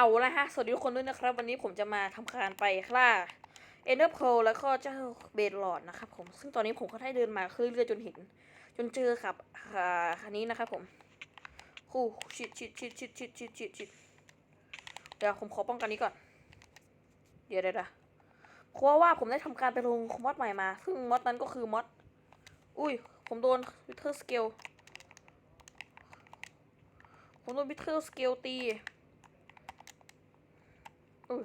เอาละฮะ สวัสดีทุกคนด้วยนะครับ วันนี้ผมจะมาทำการไปล่าเอเดอร์โพแล้วก็เจ้าเบดลอดนะครับผมซึ่งตอนนี้ผมก็ได้เดินมาเรื่อยๆจนเห็น จนเจอครับอ่าคันนี้นะครับผมคู่ชิดชิดชิดชิดชิดชิดชิดชิดเดี๋ยวผมขอป้องกันนี้ก่อน เดี๋ยวเดี๋ยวเดี๋ยวเพราะว่าผมได้ทำการไปลงมอดใหม่มา ซึ่งมอดนั้นก็คือมอดอุ้ย ผมโดนวิเทอร์สเกลผมโดนวิเทอร์สเกลตี อุ้ย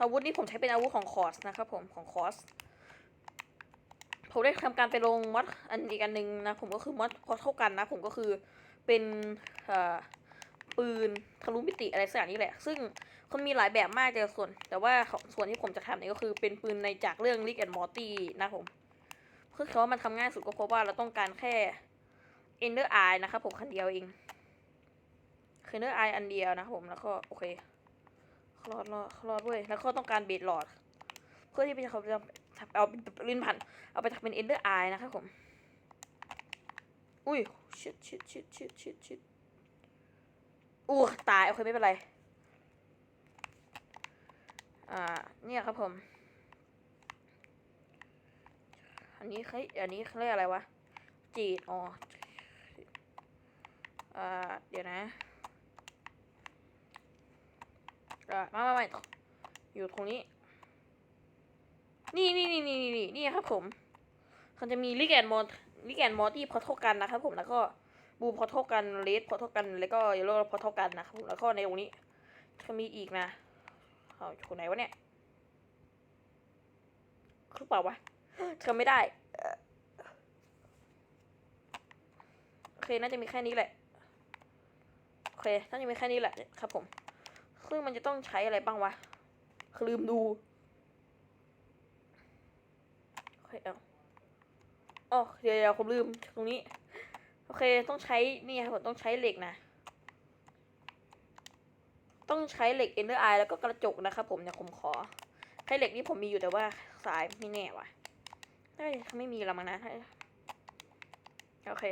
อาวุธนี้ผมใช้เป็นอาวุธของคอร์สนะครับผมของคอร์สผมได้ทำการไปลงมอดอันอีกอันหนึ่งนะผมก็คือมอดพอเท่ากันนะ ผมก็คือเป็นปืนทะลุมิติอะไรสักอย่างนี้แหละ ซึ่งมันมีหลายแบบมากแต่ส่วน แต่ว่าส่วนที่ผมจะทำเนี่ยก็คือเป็นปืนในจากเรื่อง Rick and Morty นะผมเพื่อเขาว่ามันทำง่ายสุดก็เพราะว่าเราต้องการแค่ Ender Eye นะครับผมคันเดียวเองคือเนื้อไออันเดียวนะครับผมแล้วก็โอเค รอดรอดรอดเว้ยแล้วก็ต้องการเบดหลอด เพื่อที่จะเขาจะเอาลิ้นพันเอาไปทำเป็นเอนเดอร์ไอนะครับผม อุ้ยชิดชิดชิดชิดชิดชิดอู้ตายโอเคไม่เป็นไร อ่าเนี่ยครับผม อันนี้เฮ้ยอันนี้เขาเรียกอะไรวะจีดอ๋ออ่าเดี๋ยวนะ อะไม่ไม่ไม่อยู่ตรงนี้ นี่นี่นี่นี่นี่นี่ครับผมมันจะมีลิแกนมอลิแกนมอที่พอเท่ากันนะครับผมแล้วก็บูพอเท่ากันเลสพอเท่ากันแล้วก็เยลโล่พอเท่ากันนะครับผมแล้วก็ในตรงนี้จะมีอีกนะเอาอยู่ไหนวะเนี่ยคือเปล่าวะจำไม่ได้เอ่อโอเคน่าจะมีแค่นี้แหละโอเคน่าจะมีแค่นี้แหละครับผม ซึ่งมันจะต้องใช้อะไรบ้างวะ คือลืมดูโอเคเอาอ๋อเดี๋ยวเดี๋ยวผมลืมตรงนี้ โอเคต้องใช้นี่ครับผมต้องใช้เหล็กนะ ต้องใช้เหล็กเอ็นเดอร์ไอแล้วก็กระจกนะครับผมเนี่ยผมขอใช้เหล็กนี่ผมมีอยู่แต่ว่าสายไม่แน่ว่ะน่าจะไม่มีละมั้งนะ โอเค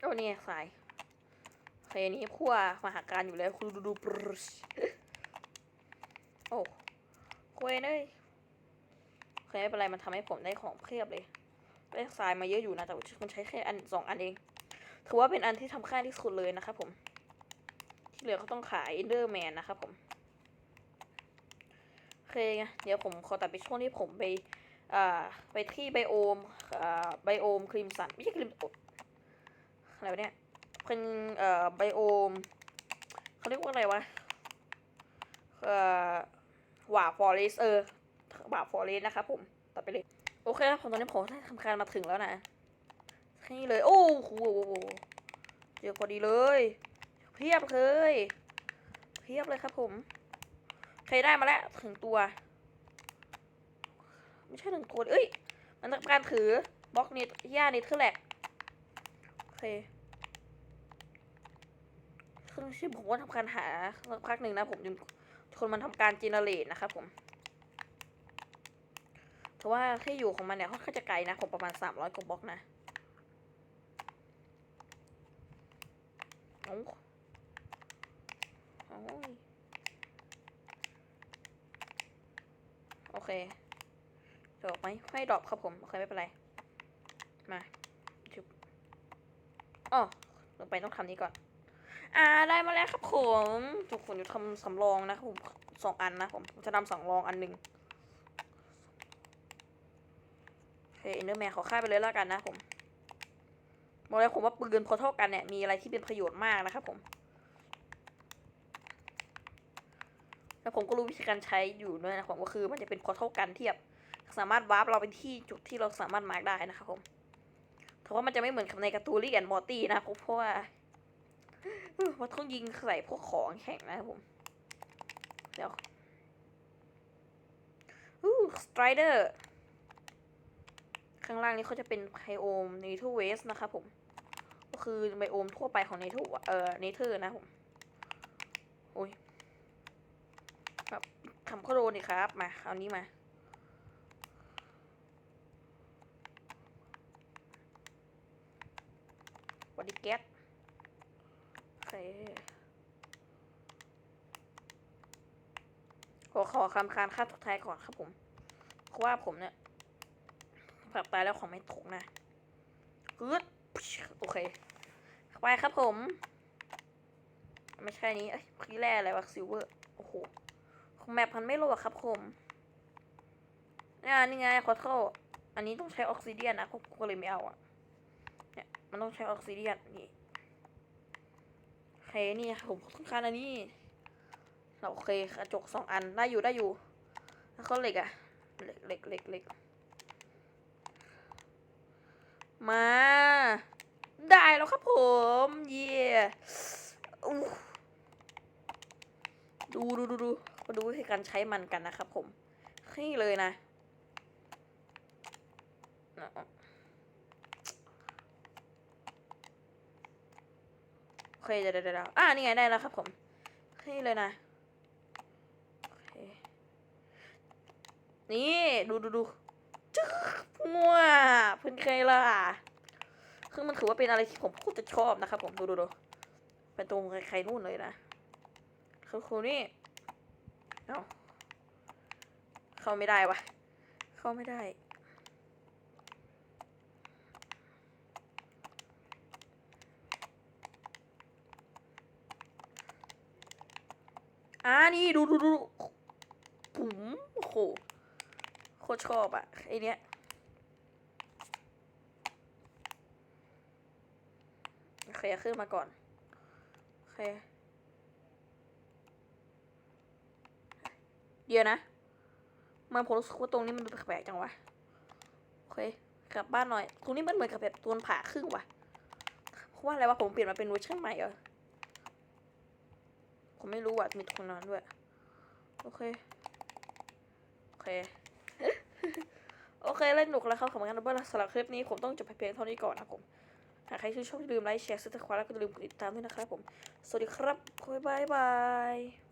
โอ้เนี่ยสายเคอันนี้ขั้วมาหาการอยู่แล้วคุณดูดูปรโอ้คุยเลยเคยไม่เป็นไรมันทำให้ผมได้ของเพียบเลยได้ทรายมาเยอะอยู่นะแต่มันใช้แค่อันสองอันเอง ถือว่าเป็นอันที่ทำค่าที่สุดเลยนะครับผม ที่เหลือก็ต้องขายเอนเดอร์แมนนะครับผมโอเคไงเดี๋ยวผมขอตัดไปช่วงที่ผมไปอ่าไปที่ไบโอมอ่าไบโอมครีมสันไม่ใช่ครีม อะไรเนี่ยเป็นเอ่อไบโอมเขาเรียกว่าอะไรวะเอ่อหว่าฟอเรสเออหว่าฟอเรสนะครับผมตัดไปเลย โอเคครับผมตอนนี้ผมได้ทำการมาถึงแล้วนะแค่นี้เลย โอ้โหเจอพอดีเลย เพียบเลยเพียบเลยครับผมใครได้มาแล้วถึงตัว ไม่ใช่ถึงตัวเอ้ย มันต้องการถือบล็อกนิดย่านิดคือแหลก โอเคซึ่งที่ผมว่าทำการหาสักพักหนึ่งนะผมจนคนมันทำการจีเนเรตนะครับผมแต่ว่าที่อยู่ของมันเนี่ยค่อนข้างจะไกลนะผมประมาณสามร้อยกว่าบล็อกนะโอ้โอยโอเคดรอปไหมไม่ดรอปครับผม โอเค ไม่เป็นไร มา อ๋อลงไปต้องทำนี้ก่อน อ่าได้มาแล้วครับผมทุกคนจะทำสำรองนะครับผมสองอันนะผมจะทำสำรองอันหนึ่งโอเคเนอร์แมนขอค่าไปเลยแล้วกันนะผมบอกเลยผมว่าปืนพอเท่ากันเนี่ยมีอะไรที่เป็นประโยชน์มากนะครับผม แล้วผมก็รู้วิธีการใช้อยู่ด้วยนะผมก็คือมันจะเป็นพอเท่ากันเทียบ สามารถวาร์ปเราไปที่จุดที่เราสามารถมาร์กได้นะครับผม แต่ว่ามันจะไม่เหมือนกับในการ์ตูนลิกแอนมอร์ตี้นะเพราะว่ามันต้องยิงใส่พวกของแข็งนะผมเดี๋ยวอู้สไตรเดอร์ข้างล่างนี้เขาจะเป็นไบโอมเนเธอร์เวสนะครับผม ก็คือไบโอมทั่วไปของเนเธอร์เอ่อเนเธอร์นะผมโอ้ยครับคำข้อโดนนี่ครับ มาเอานี้มา ดิแก๊สโอเคขอขอคำคานค่าทุกท้ายก่อนครับผม เพราะว่าผมเนี่ยผักตายแล้วของไม่ถูกนะกึดโอเคไปครับผม ไม่ใช่นี้เอ้ยพี่แร่อะไรวะซิลเวอร์ โอ้โหของแมปมันไม่โหลดครับผมนี่ยนี่ไงขอโทษอันนี้ต้องใช้ออกซิเดียนนะผมก็เลยไม่เอาอะ มันต้องใช้ออกซิเดียนนี่โอเคนี่ผมต้องการอันนี้เราโอเคกระจกสองอันได้อยู่ได้อยู่ แล้วก็เหล็กอะเหล็กเหล็กเหล็กเหล็กมา ได้แล้วครับผม เย่ดูดูดูดูมาดูวิธีการใช้มันกันนะครับผมนี่เลยนะโอ เคเดี๋ยวเดี๋ยวเดี๋ยวอ่านี่ไงได้แล้วครับผมนี่เลยนะนี่ดูดูดูจึ๊กงัวเพื่อนเคยล่ะคือมันถือว่าเป็นอะไรที่ผมโคตรจะชอบนะครับผมดูดูดูเป็นตรงใครๆนู่นเลยนะคือครูนี่เอาเข้าไม่ได้วะเข้าไม่ได้ อ่านี่ดูดูดูปุ๋มโอ้โหโคตรชอบอะไอเนี้ยโอเคขึ้นมาก่อน โอเค เดี๋ยวนะมันผมรู้สึกว่าตรงนี้มันแปลกจังวะ โอเค กลับบ้านหน่อย ตรงนี้มันเหมือนกับแบบตัวผ่าครึ่งวะเพราะว่าอะไรวะผมเปลี่ยนมาเป็นเวอร์ชันใหม่เหรอ ผมไม่รู้ว่ะมีตรงนั้นด้วย โอเค โอเค โอเคเล่นหนุกแล้วครับขอบคุณกันนะสำหรับคลิปนี้ผมต้องจบเพียงเท่านี้ก่อนนะครับผมหากใครชื่นชอบอย่าลืมไลค์แชร์ซับสไครต์แล้วก็อย่าลืมกดติดตามด้วยนะครับผม สวัสดีครับบ๊ายบาย